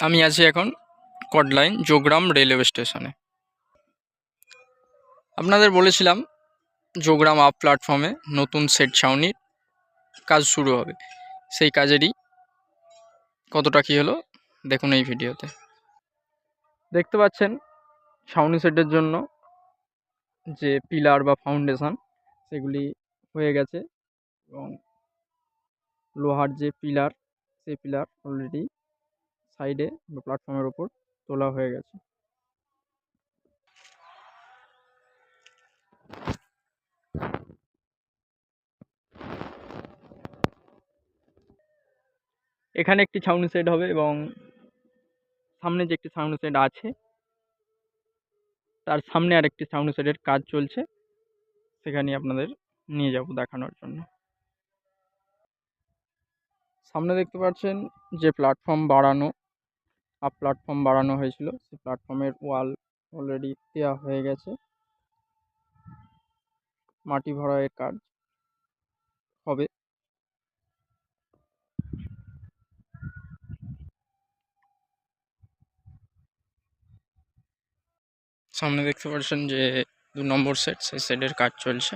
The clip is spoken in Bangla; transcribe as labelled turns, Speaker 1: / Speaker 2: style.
Speaker 1: আমি আছি এখন কটলাইন যোগরাম রেলওয়ে স্টেশনে আপনাদের বলেছিলাম যোগরাম আপ প্ল্যাটফর্মে নতুন সেট ছাউনির কাজ শুরু হবে। সেই কাজেরই কতটা কী হলো, দেখুন এই ভিডিওতে। দেখতে পাচ্ছেন ছাউনি সেটের জন্য যে পিলার বা ফাউন্ডেশন সেগুলি হয়ে গেছে এবং লোহার যে পিলার সেই পিলার অলরেডি সাইডে বা প্ল্যাটফর্মের ওপর তোলা হয়ে গেছে। এখানে একটি ছাউনি সেট হবে এবং সামনে যে একটি ছাউনি সেট আছে, তার সামনে আরেকটি ছাউনি সেটের কাজ চলছে। সেখানে আপনাদের নিয়ে যাব দেখানোর জন্য। সামনে দেখতে পাচ্ছেন যে প্ল্যাটফর্ম বাড়ানো আপ প্ল্যাটফর্ম বাড়ানো হয়েছিল, সেই প্ল্যাটফর্মের ওয়াল অলরেডি দেওয়া হয়ে গেছে। মাটি ভরাইয়ের কাজ হবে। সামনে দেখতে পাচ্ছেন যে দু নম্বর সেট সেই সেটের কাজ চলছে।